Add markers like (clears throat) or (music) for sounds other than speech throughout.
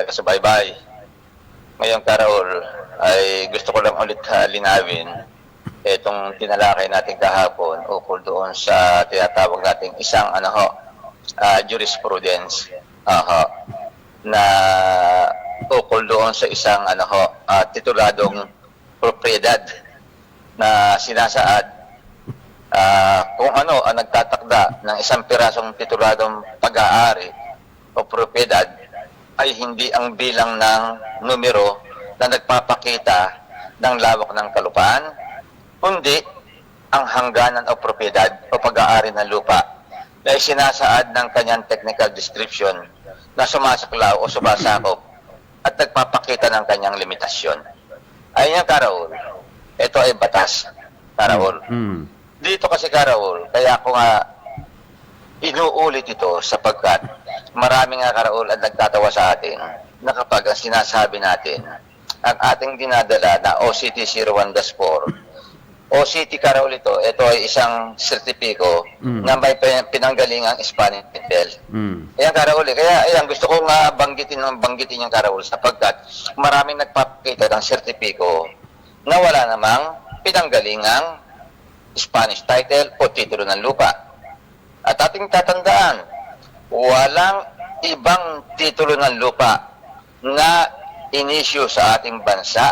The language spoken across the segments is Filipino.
taga-subaybay. Ngayon, Karaol, ay gusto ko lang ulit linawin itong tinalakay natin kahapon ukol doon sa tinatawag nating isang ano ho, ah, jurisprudence. Aha. Na ukol doon sa isang ano ho, ah, tituladong propriedad na sinasaad ah, kung ano ang nagtatakda ng isang pirasong tituladong pag-aari o propriedad ay hindi ang bilang ng numero na nagpapakita ng lawak ng kalupaan, kundi ang hangganan o propriedad o pag-aari ng lupa na sinasaad ng kanyang technical description na sumasaklaw o sumasakop at nagpapakita ng kanyang limitasyon. Ayun yung Karaul. Ito ay batas, Karaul. Mm. Dito kasi Karaul, kaya ako nga inuulit ito sapagkat marami nga Karaul ang nagtatawa sa atin na kapag ang sinasabi natin ang ating dinadala na OCT 01-4 OCT Karaul ito, ito ay isang sertipiko Mm. na may pin- pinanggalingang Spanish Intel. Mm. Ayan, Karaul. eh. Kaya, ayan, gusto ko nga banggitin ng banggitin yung Karaul sapagkat maraming nagpapakita ng sertipiko na wala namang pinanggalingang Spanish title o titulo ng lupa. At ating tatandaan, walang ibang titulo ng lupa na inisyu sa ating bansa,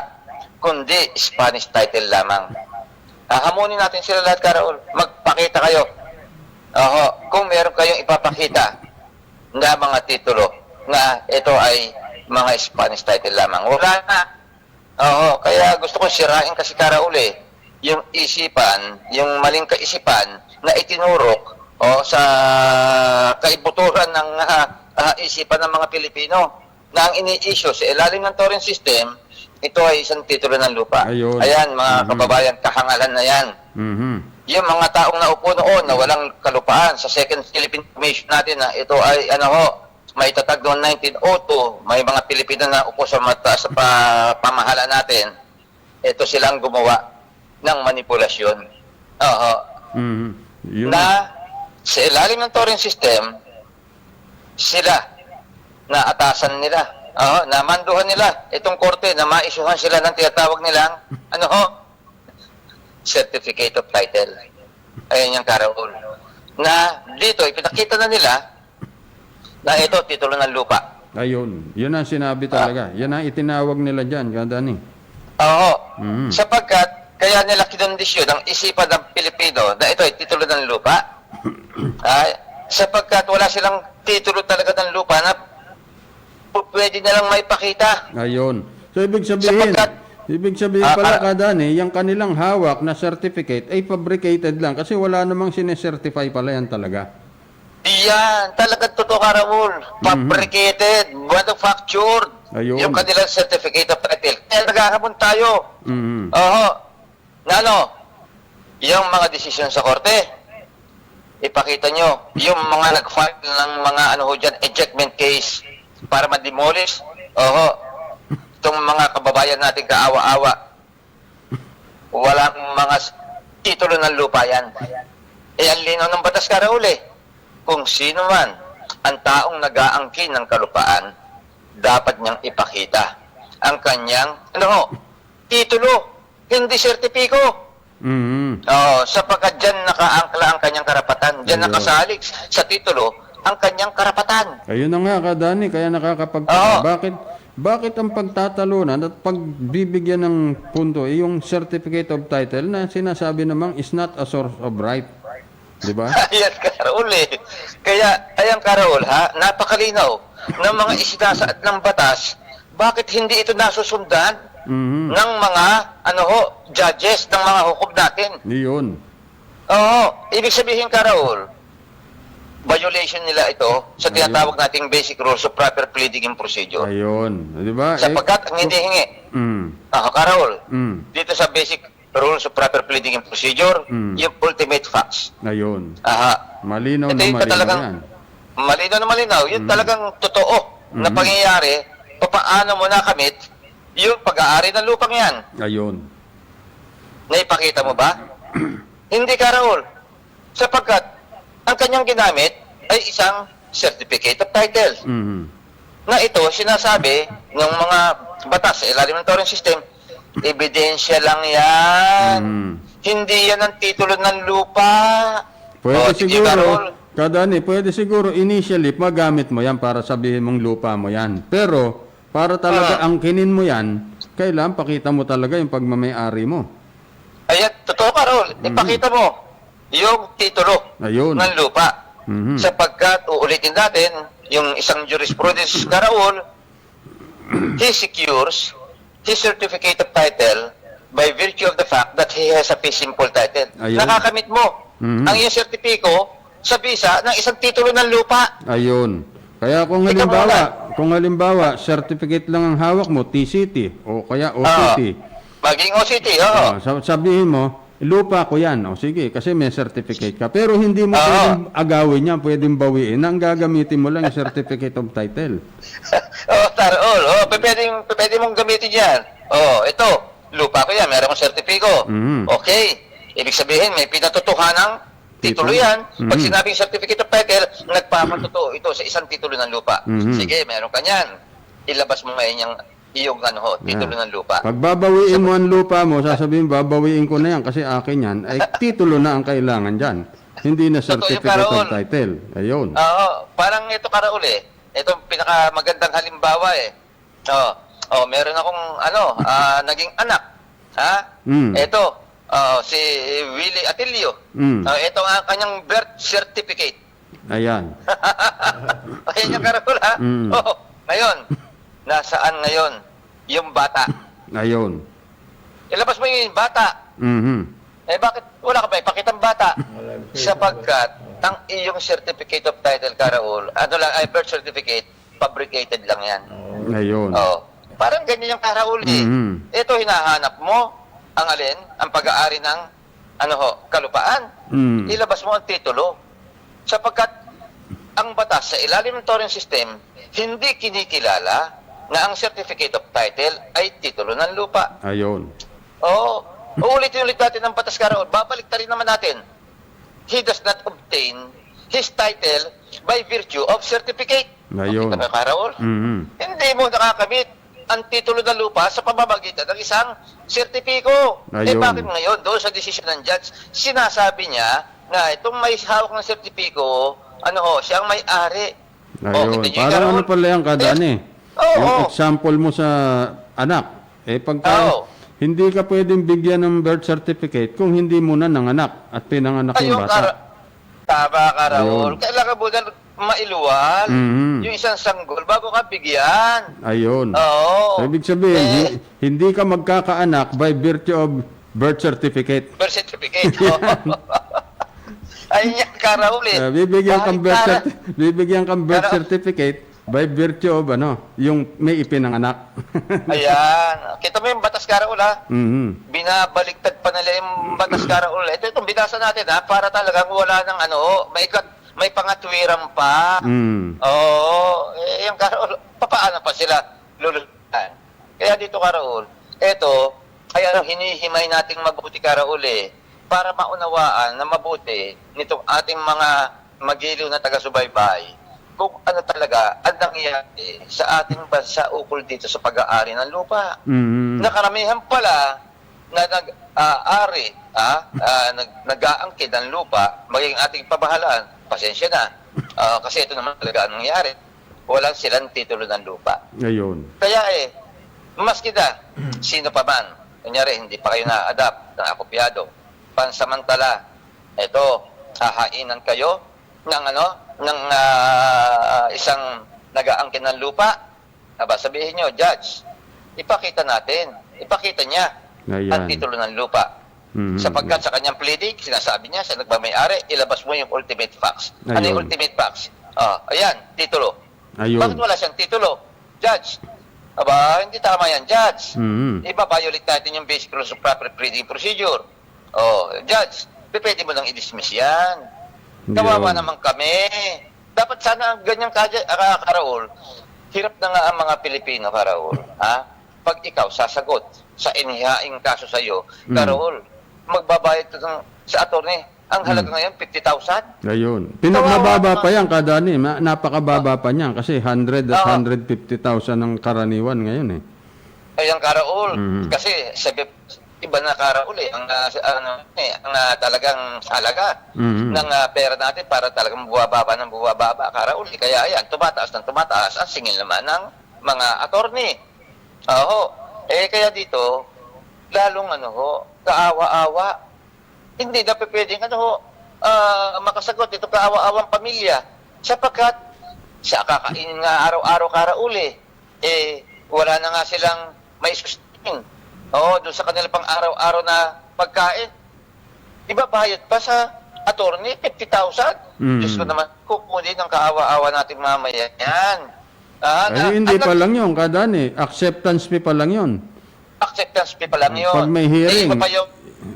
kundi Spanish title lamang. Ah, hamunin natin sila lahat, Karaul. Magpakita kayo. Oho, kung meron kayong ipapakita na mga titulo na ito ay mga Spanish title lamang. Wala na. Oo, kaya gusto ko sirain kasi Karaul eh, yung isipan, yung maling kaisipan na itinurok o sa kaibuturan ng ah, ah, isipan ng mga Pilipino na ang ini-issue sa ilalim ng Torrent system, ito ay isang titulo ng lupa. Ayun. Ayan, mga Mhm. kababayan, kahangalan na yan. Mhm. Yung mga taong naupo noon na walang kalupaan sa Second Philippine Commission natin na ito ay ano ho, may tatag noong 1902, may mga Pilipino na upo sa mataas sa pa, pamahala natin. Ito silang gumawa ng manipulasyon. Oo. Mhm. Yun. Na sa ilalim ng Torrent system, sila na atasan nila. Oo, na manduhan nila itong korte na maisuhan sila ng tinatawag nilang ano ho, certificate of title. Ayan yung Karaul. Na dito, ipinakita na nila na ito, titulo ng lupa. Ayun. Yun ang sinabi talaga. Yan ang itinawag nila dyan, Kadani. Oo. Mhm. Sapagkat, kaya nila kinondisyon ang isipan ng Pilipino na ito ay titulo ng lupa. Ay, sapagkat wala silang titulo talaga ng lupa na pwede nilang may pakita. Ayun. So, ibig sabihin, Sapagkat- ibig sabihin Ah, pala, ah. Kadani, yung kanilang hawak na certificate ay fabricated lang kasi wala namang sinecertify pala yan talaga. Iyan, talagang totoo ka Raul. Fabricated, manufactured. Ayun. Yung kanilang certificate of title. Kaya nagkakamon tayo. Mhm. Oo. Na ano, yung mga desisyon sa korte, ipakita nyo. Yung mga nag-file ng mga ano ho dyan, ejectment case para ma-demolish. Oo. Itong mga kababayan natin kaawa-awa. Walang mga titulo ng lupa yan. Eh, ang ng batas ka Raul eh. Kung sino man ang taong nag-aangkin ng kalupaan, dapat niyang ipakita ang kanyang, ano ho, titulo, hindi sertipiko. Mhm. Oo, sapagkat dyan nakaangkla ang kanyang karapatan. Dyan Ayun. nakasalig sa titulo ang kanyang karapatan. Ayun na nga, Kadani, kaya nakakapagtaka. Oo. Bakit, bakit ang pagtatalunan at pagbibigyan ng punto, eh, yung certificate of title na sinasabi namang is not a source of right. Di ba? (laughs) Ayan, Karaul eh. Kaya, ayan Karaul ha, napakalinaw ng mga isinasaad ng batas, bakit hindi ito nasusundan Mhm. ng mga, ano ho, judges ng mga hukom natin? Yun. Oo, ibig sabihin Karaul, violation nila ito sa tinatawag nating basic rules of proper pleading and procedure. Ayun. Di ba? Sapagkat ang hindi hingi, Mm. ah, Karaul, Mm. dito sa basic rules of proper pleading and procedure, Mm. yung ultimate facts. Ayun. Aha. Malinaw Ito na malinaw talagang yan. malinaw na malinaw. Yun talagang totoo na Mm. pangyayari paano mo nakamit yung pag-aari ng lupang yan. Ayun. Naipakita mo ba? (clears throat) Hindi ka, Raul. Sapagkat ang kanyang ginamit ay isang certificate of title. Mhm. na ito sinasabi ng mga batas sa ilalim ng torrent system, ebidensya lang yan. Mm. Hindi yan ang titulo ng lupa. Pwede O, Carol. siguro, kadani, pwede siguro initially magamit mo yan para sabihin mong lupa mo yan. Pero, para talaga Ah. angkinin mo yan, kailangan pakita mo talaga yung pagmamayari mo. Ayan, totoo Carol, ipakita mo yung titulo Ayun. ng lupa. Mhm. Sapagkat, uulitin natin, yung isang jurisprudence na Raul, (clears throat) he secures his certificate of title by virtue of the fact that he has a fee simple title. Ayun. Nakakamit mo Mhm. ang iyong sertipiko sa visa ng isang titulo ng lupa. Ayun. Kaya kung halimbawa, kung halimbawa, certificate lang ang hawak mo, TCT, o kaya OCT, Maging OCT, oo. Ah, sab- sabihin mo, lupa ko yan. O sige, kasi may certificate ka. Pero hindi mo Oo. pwedeng agawin yan, pwedeng bawiin. Ang gagamitin mo lang yung certificate of title. (laughs) oh, tarol. Oh, pwede, pwede mong gamitin yan. Oh, ito, lupa ko yan, meron akong sertipiko. Mhm. Okay. Ibig sabihin, may pinatotohanang titulo yan. Pag Mhm. sinabing certificate of title, nagpapatotoo ito sa isang titulo ng lupa. Mhm. Sige, meron ka niyan. Ilabas mo ngayon yung iyong ano ho, titulo Ah. ng lupa. Pag babawiin mo ang lupa mo, sasabihin, babawiin ko na yan kasi akin yan, ay (laughs) titulo na ang kailangan dyan. Hindi na certificate of title. Ayun. Oo, parang ito karaul eh. Ito ang pinakamagandang halimbawa eh. Oh, oh, meron akong ano, ah, naging anak. Ha? Mm. Ito, oh, si Willie Atilio. Mm. Oh, ito ang kanyang birth certificate. Ayan. (laughs) Ayan yung karaul ha. Mm. Oh, ngayon, nasaan ngayon yung bata? Ayun. Ilabas mo yung bata. Mhm. Eh bakit wala ka ba ipakitang bata? Sapagkat ang iyong certificate of title, Karaul, ano lang, ay birth certificate, fabricated lang yan. Ayun. Oh, parang ganyan yung Karaul eh. Mhm. Ito hinahanap mo, ang alin, ang pag-aari ng ano ho, kalupaan. Mm. Ilabas mo ang titulo. Sapagkat ang batas sa ilalim ng torrent system, hindi kinikilala na ang certificate of title ay titulo ng lupa. Ayun. Oo. Uulitin ulit natin ang batas karaon. Babalik ta rin naman natin. He does not obtain his title by virtue of certificate. Ayun. Kita ba, karaon? Mhm. Hindi mo nakakamit ang titulo ng lupa sa pamamagitan ng isang sertipiko. Eh Ayun. bakit ngayon doon sa desisyon ng judge, sinasabi niya na itong may hawak ng sertipiko, ano ho, siyang may-ari. Oh, Ayun. niyo, Parang ano pala yung kadani? Oo. Yung example mo sa anak. Eh pagka Oo. hindi ka pwedeng bigyan ng birth certificate kung hindi mo na nanganak at pinanganak Ayun, yung bata. Tama ka, Raul. Ayun. Kailangan mo na mailuwal Mhm. yung isang sanggol bago ka bigyan. Ayun. Oo. So, ibig sabihin, Eh, hi- hindi ka magkakaanak by virtue of birth certificate. birth certificate. (laughs) Ayun yan, ka, Raul eh. Uh, bibigyan kang birth, certi- bibigyan kang birth Kara- certificate by virtue of ano, yung may ipinanganak. (laughs) Ayan. Kita mo yung batas, ka, Raul, ha? Mhm. Binabaliktad pa nila yung batas, ka, Raul. Ito itong binasa natin, ha? Para talagang wala ng ano, may, kat- may pangatwiran pa. Mm. Oo, eh, yung Karaol, papaano pa sila lulutan? Kaya dito Karaol, eto, kaya ano, hinihimay nating mabuti Karaol eh, para maunawaan na mabuti nitong ating mga magiliw na taga-subaybay kung ano talaga ang nangyayari sa ating bansa ukol dito sa pag-aari ng lupa. Mhm. Na karamihan pala na nag-aari, ah, ah, nag, nag-aangkid ng lupa, maging ating pamahalaan, pasensya na. Ah, kasi ito naman talaga ang nangyari. Walang silang titulo ng lupa. Ayun. Kaya eh, maski na, sino pa man, kunyari, hindi pa kayo na-adapt ng akopyado, pansamantala, ito, hahainan kayo ng ano, ng ah, isang nag-aangkin ng lupa, aba sabihin nyo, judge, ipakita natin, ipakita niya ang Ayan. titulo ng lupa. Mhm. Sapagkat sa kanyang pleading, sinasabi niya, sa nagmamayari, ilabas mo yung ultimate facts. Ano yung Ayun. ultimate facts? Ah, ayan, titulo. Ayun. Bakit wala siyang titulo? Judge. Aba, hindi tama yan, Judge. Mhm. Iba-violate natin yung basic rules of proper pleading procedure. Oh, Judge, pwede mo lang i-dismiss yan. Kawawa naman kami. Dapat sana ang ganyang kadya, uh, karaol. Hirap na nga ang mga Pilipino, karaol. (laughs) ha? Pag ikaw sasagot sa inihaing kaso sa iyo, Mm. Magbabayad ng, sa attorney Ang halaga ngayon, 50,000. Ayun. Pinakmababa pa yan, kadani. Ma- Napakababa pa niyan kasi 100 at Oo. 150,000 ang karaniwan ngayon eh. Ay, ang karaol. Mhm. Kasi, sabi, iba na karaol eh. Ang, ah, ano, eh, ang ah, talagang halaga Mhm. ng ah, pera natin para talagang buwababa ng buwababa karaol. eh. Kaya ayan, tumataas ng tumataas ang singil naman ng mga attorney. Oo. Eh, kaya dito, lalong ano ho, kaawa-awa. Hindi na pwedeng ano ah, makasagot ito kaawa-awang pamilya. Sapagkat siya kakainin nga araw-araw karauli. Eh, wala na nga silang may sustain. Oo, doon sa kanila pang araw-araw na pagkain. Iba bayad pa sa attorney, 50,000. Mm. Diyos ko naman, kukunin ng kaawa-awa nating mamaya yan. Ah, Ay, na- hindi pa lang yun, kadani. Acceptance fee pa lang yun. Acceptance fee pa lang yun. Pag may hearing. Eh, Iba pa yung,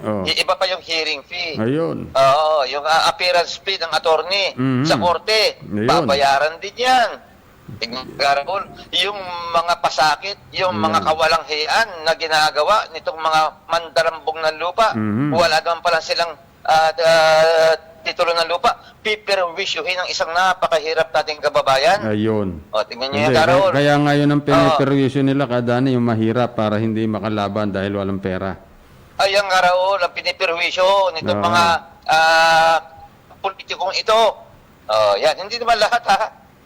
Oh. iba pa yung hearing fee. Ayun. Oo, yung ah, appearance fee ng attorney Mhm. sa korte, Ayun. babayaran din yan. Tignan Garapol, yung mga pasakit, yung mga Yan. kawalang hiyan na ginagawa nitong mga mandarambong ng lupa, Mhm. wala naman pala silang ah, ah, titulo ng lupa, piperwisyuhin ng isang napakahirap nating kababayan. Ayun. O, tingnan nyo yan, Hindi, Carol. kaya, kaya ngayon ang piniperwisyo nila, kadani, yung mahirap para hindi makalaban dahil walang pera. ay ang Raul, ang pinipirwisyo nitong Oo. mga ah, politikong ito. Oh, yan, hindi naman lahat ha.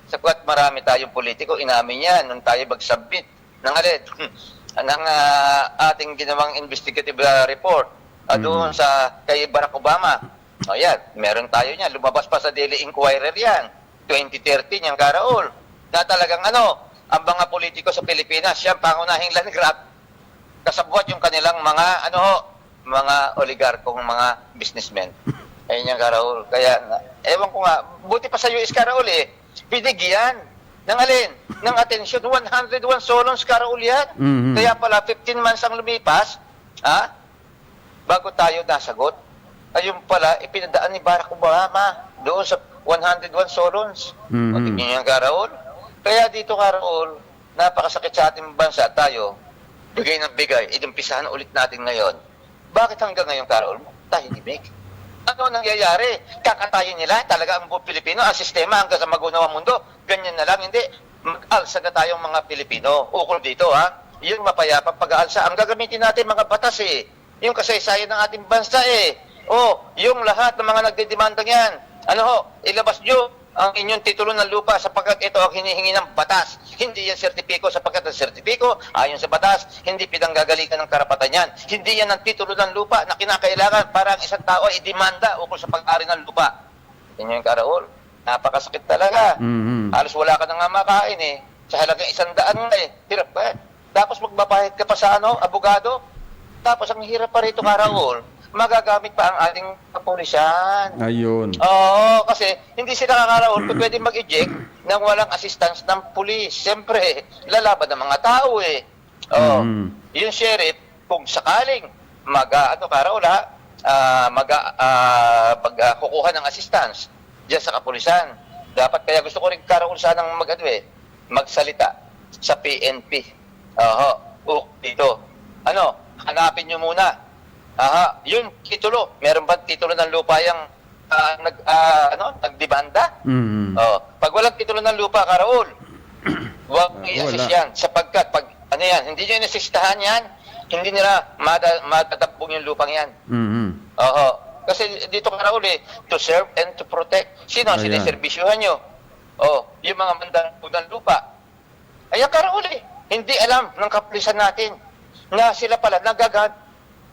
Sapagkat marami tayong politiko, inamin yan nung tayo mag-submit ng alin, (laughs) ng ah, ating ginawang investigative ah, report ah, doon sa kay Barack Obama. O yan, meron tayo niyan. Lumabas pa sa Daily Inquirer yan. 2013 yung Karaol. Na talagang ano, ang mga politiko sa Pilipinas, siyang pangunahing land grab kasabwat yung kanilang mga ano ho, mga oligarkong mga businessmen. (laughs) Ayun yung Karaul. Kaya, ewan ko nga, buti pa sa US Karaul eh, binigyan ng alin? Ng atensyon, 101 solons Karaul yan. Mhm. Kaya pala, 15 months ang lumipas, ha? Bago tayo nasagot, ayun pala, ipinadaan ni Barack Obama doon sa 101 solons. Mhm. O, tingnan niyo yung Karaul. Kaya dito, Karaul, napakasakit sa ating bansa tayo, bigay ng bigay, idumpisahan ulit natin ngayon. Bakit hanggang ngayon, Carol, tahimik? Ano ang nangyayari? Kakatayin nila talaga ang buong Pilipino, ang sistema hanggang sa magunawang mundo. Ganyan na lang, hindi. Mag-alsa na tayong mga Pilipino. Ukol dito, ha? Yung mapayapang pag-aalsa. Ang gagamitin natin mga batas, eh. Yung kasaysayan ng ating bansa, eh. O, yung lahat ng mga nagdidemandang yan. Ano ho, ilabas nyo ang inyong titulo ng lupa sapagkat ito ang hinihingi ng batas. Hindi yan sertipiko sapagkat ang sertipiko, ayon sa batas, hindi pinanggagalikan ng karapatan yan. Hindi yan ang titulo ng lupa na kinakailangan para ang isang tao ay demanda ukol sa pag-ari ng lupa. Yan yung karaol. Napakasakit talaga. Mhm. Halos wala ka na nga makain eh. Sa halagang isang daan nga eh. Hirap pa eh. Tapos magbabayad ka pa sa ano, abogado. Tapos ang hirap pa rito karaol, magagamit pa ang ating kapulisan. Ayun. Oo, kasi hindi sila kakaraol kung pwede mag-eject nang walang assistance ng pulis. Siyempre, lalaban ng mga tao eh. Oo. Mhm. Yung sheriff, kung sakaling mag, ah, ano, karaol ha, ah, mag, ah, mag, ah, kukuha ng assistance diyan sa kapulisan. Dapat, kaya gusto ko rin karaol sanang mag, ano eh, magsalita sa PNP. Oho, uh, dito. Ano, hanapin nyo muna Aha, yun titulo. Meron ba titulo ng lupa yung ah, nag ah, ano, nagdebanda? Mhm. Oh, pag walang titulo ng lupa, Karaol, wag Ah, i-assist yan sapagkat pag ano yan, hindi nyo inasistahan yan, hindi nila mada, matatabong yung lupang yan. Mhm. Oo. Kasi dito Karaol eh, to serve and to protect. Sino ang Ayan. siniservisyohan nyo? Oh, yung mga mandarabog ng lupa. Ayan Karaol eh, hindi alam ng kapulisan natin na sila pala nagagat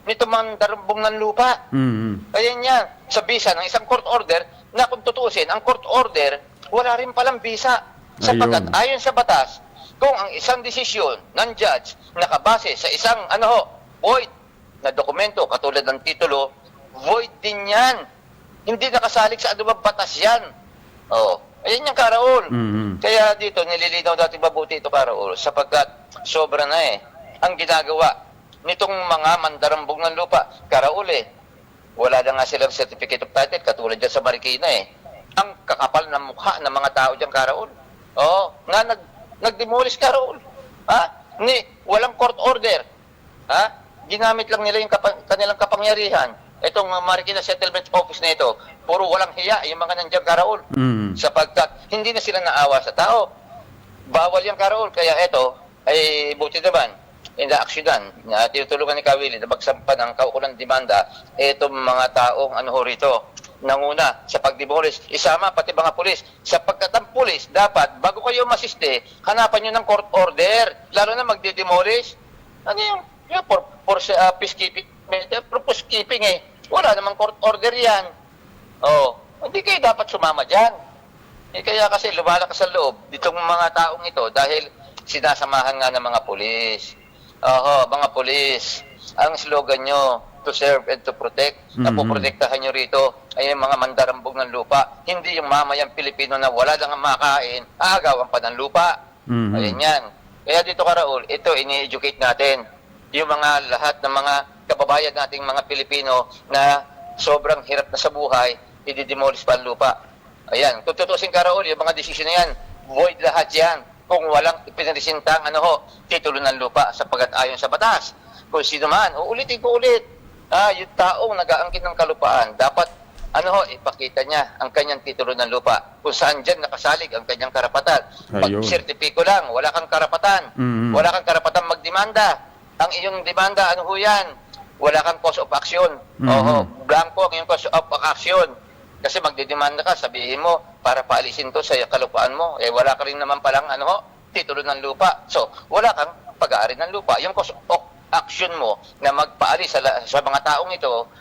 nito mandarabog ng lupa. Mhm. Ayan yan, sa visa ng isang court order na kung tutuusin, ang court order, wala rin palang visa. Sapagkat Ayun. ayon sa batas, kung ang isang desisyon ng judge nakabase sa isang ano ho, void na dokumento katulad ng titulo, void din yan. Hindi nakasalik sa anumang batas yan. Oh, ayan yung karaol. Mhm. Kaya dito, nililinaw natin mabuti ito, Karaol, sapagkat sobra na eh ang ginagawa nitong mga mandarambog ng lupa. Karaol eh, wala na nga silang certificate of title, katulad dyan sa Marikina eh. Ang kakapal ng mukha ng mga tao dyan, Karaol. Oo, nga nag, nag-demolish, Karaol. Ha? Ni, walang court order. Ha? Ginamit lang nila yung kapa- kanilang kapangyarihan. itong Marikina Settlement Office na ito, puro walang hiya yung mga nandiyan karaol. Mm. Sapagkat hindi na sila naawa sa tao. Bawal yung karaol. Kaya ito, ay buti naman, inaaksyonan na tinutulungan ni Kawili na magsampa ng kaukulang demanda itong mga taong ano rito nanguna sa pagdemolish. Isama pati mga pulis. Sapagkat ang pulis, dapat, bago kayo masiste, hanapan nyo ng court order. Lalo na magdidemolish. Ano yung, yung for, for uh, peacekeeping, for peacekeeping eh. Wala namang court order yan. Oh, hindi kayo dapat sumama dyan. Eh kaya kasi lumalakas sa loob ditong mga taong ito dahil sinasamahan nga ng mga pulis. Oho, mga pulis. Ang slogan nyo, to serve and to protect. Mhm. Napoprotektahan nyo rito ay yung mga mandarambog ng lupa. Hindi yung mamayang Pilipino na wala lang ang makain, aagawan pa ng lupa. Mhm. Ayan yan. Kaya dito ka Raul, ito ini-educate natin. Yung mga lahat ng mga kababayan nating mga Pilipino na sobrang hirap na sa buhay, ididemolish pa ang lupa. Ayan, kung tutusin ka Raul, yung mga desisyon na yan, void lahat yan. Kung walang ipinarisintang ano ho, titulo ng lupa sapagkat ayon sa batas. Kung sino man, uulitin ko ulit. Ah, yung taong nag-aangkin ng kalupaan, dapat ano ho, ipakita niya ang kanyang titulo ng lupa. Kung saan dyan nakasalig ang kanyang karapatan. Pag Ayun. sertipiko lang, wala kang karapatan. Mhm. Wala kang karapatan magdemanda. Ang iyong demanda, ano ho yan? Wala kang cause of action. Mhm. Oo, blanco ang iyong cause of action. Kasi magdidemanda ka, sabihin mo, para paalisin to sa kalupaan mo. Eh, wala ka rin naman palang, ano ho, titulo ng lupa. So, wala kang pag-aari ng lupa. Yung of action mo na magpaalis sa, sa mga taong ito,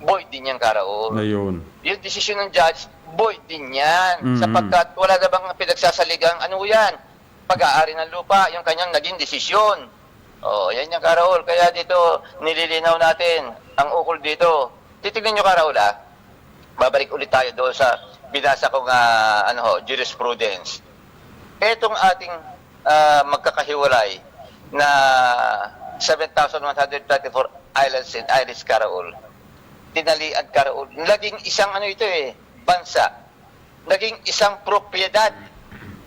void din yan, Karaol Ayun. yung desisyon ng judge, void din yan. Mhm. Sapagkat wala na bang pinagsasaligang ano yan, pag-aari ng lupa, yung kanyang naging desisyon. Oh, yan yung Karaol. Kaya dito, nililinaw natin ang ukol dito. Titignan nyo Karaol ah. Babalik ulit tayo doon sa binasa kong ah, ano ho, jurisprudence. Etong ating ah, magkakahiwalay na 7,134 islands in Irish Karaol tinalian Karaul. Naging isang ano ito eh, bansa. Naging isang propiedad.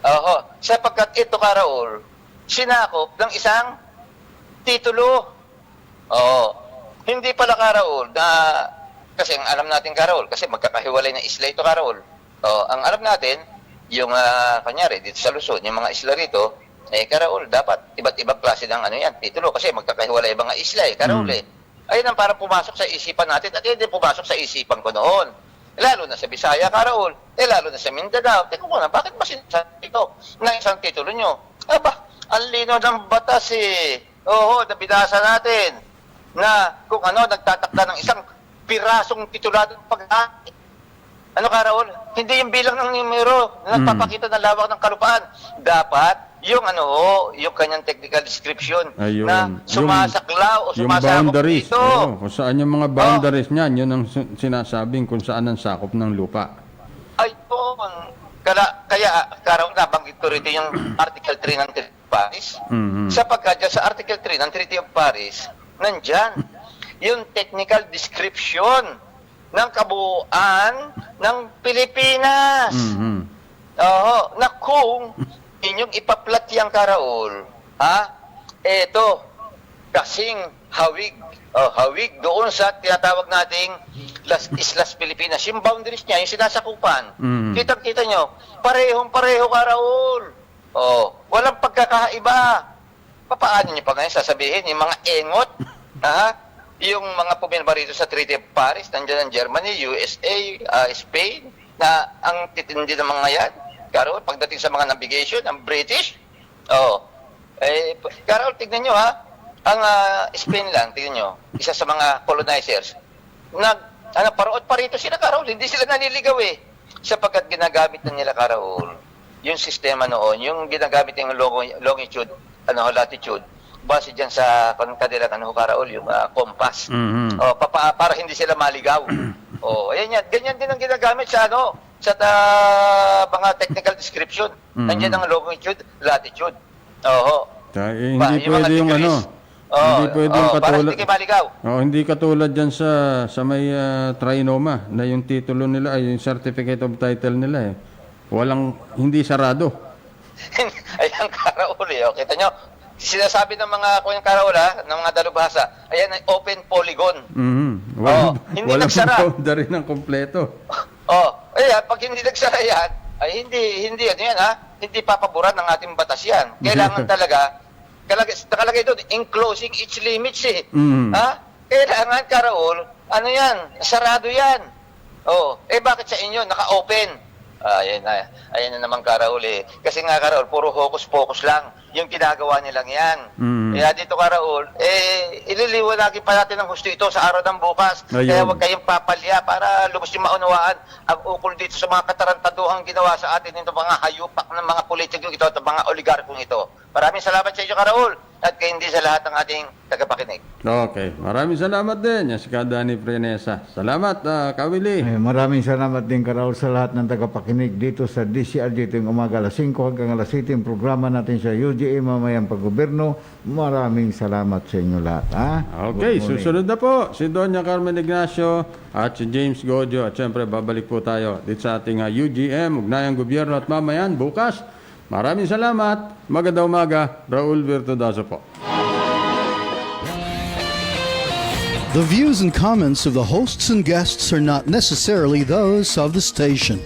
Oho. Sapagkat ito Karaul, sinakop ng isang titulo. Oo. Hindi pala Karaul na kasi ang alam natin Karaul kasi magkakahiwalay na isla ito Karaul. Oh, ang alam natin yung ah, kanyari dito sa Luzon, yung mga isla rito, eh Karaul dapat iba't ibang klase ng ano yan, titulo kasi magkakahiwalay mga isla eh Karaul Mm. eh. Ayun ang parang pumasok sa isipan natin at hindi pumasok sa isipan ko noon. Lalo na sa Bisaya, Karaol. Eh, lalo na sa Mindanao. Teka muna, bakit ba sinasabi ito na isang titulo nyo? Aba, ang lino ng batas eh. Oo, nabinasa natin na kung ano, nagtatakda ng isang pirasong tituladong pag ano ka, Raul? Hindi yung bilang ng numero na Mm. nagpapakita ng lawak ng kalupaan. Dapat yung ano, oh, yung kanyang technical description Ayun. na sumasaklaw o yung sumasakop boundaries. dito. Oo, kung saan yung mga boundaries niyan, yun ang sin- sinasabing kung saan ang sakop ng lupa. Ay, doon. Kaya, kaya karaw nabanggit ko rito yung (clears throat) Article 3 ng Treaty of Paris. Mhm. Sapagkat dyan sa Article 3 ng Treaty of Paris, nandyan yung technical description ng kabuuan ng Pilipinas. Mhm. Oo, na kung inyong ipaplat yung karaol, ha? Eto, kasing hawig, oh, hawig doon sa tinatawag nating Las Islas Pilipinas. Yung boundaries niya, yung sinasakupan. Mm. Kitang-kita nyo, parehong-pareho karaol. Oh, walang pagkakaiba. Papaano niyo pa ngayon sasabihin, yung mga engot, (laughs) ha? Yung mga pumirma rito sa Treaty of Paris, nandiyan ang Germany, USA, ah, Spain, na ang titindi ng mga yan. Karol, pagdating sa mga navigation, ang British, oh, eh, Karol, tignan nyo ha, ang ah, Spain lang, tignan nyo, isa sa mga colonizers, nag, ano, paroot pa rito sila, Karol, hindi sila naniligaw eh, sapagkat ginagamit na nila, Karol, yung sistema noon, yung ginagamit ng long- longitude, ano, latitude, base dyan sa kan- kanilang, ano, Karol, yung ah, compass. Mhm. Oh, papa, para hindi sila maligaw. (clears throat) oh, ayan yan. Ganyan din ang ginagamit sa ano, sa ta, mga technical description. Mhm. Nandiyan ang longitude, latitude. Oo. Ta- eh, Pa- hindi yung mga pwede yung ano. Oo, hindi pwede yung oo, para katulad. hindi. Oh, hindi katulad dyan sa sa may ah, trinoma na yung titulo nila ay yung certificate of title nila eh. Walang hindi sarado. (laughs) Ayan, karauli. Oh. Kita nyo, sinasabi ng mga kung karaola, ng mga dalubhasa, ayan ay open polygon. Mhm. Oo, hindi walang nagsara. boundary ng kompleto. (laughs) Oh, ayan, pag hindi nagsara yan, ay hindi, hindi, ano yan ha, hindi papaboran ng ating batas yan. (laughs) Kailangan talaga, nakalagay, nakalagay doon, enclosing its limits eh. Mhm. Ha? Kailangan, Karaol, ano yan, sarado yan. Oh, eh bakit sa inyo, naka-open? Ah, ayan na, ayan na naman Karaol eh. Kasi nga Karaol, puro hocus-pocus lang yung ginagawa nilang yan. Mhm. Kaya dito Karaol, eh, ililiwanagin pa natin ng gusto ito sa araw ng bukas. Ayun. Kaya huwag kayong papalya para lubos yung maunawaan ang ukol dito sa mga katarantaduhang ginawa sa atin ito mga hayupak ng mga politiko ito at mga oligarkong ito. Maraming salamat sa inyo Karaol at kay hindi sa lahat ng ating tagapakinig. Okay, maraming salamat din. Yan si Kadani Prenesa. Salamat, ah, Kawili. Eh, maraming salamat din Karaol sa lahat ng tagapakinig dito sa DCRG tuwing umaga alas 5 hanggang alas 7 yung programa natin sa UGA Mamayang Paggoberno. Maraming salamat sa inyo lahat. Ha? Okay, susunod na po si Doña Carmen Ignacio at si James Godio. At syempre, babalik po tayo dito sa ating ah, UGM, Ugnayang Gobyerno at Mamayan, bukas. Maraming salamat. Magandang umaga. Raul Virtudazo po. The views and comments of the hosts and guests are not necessarily those of the station.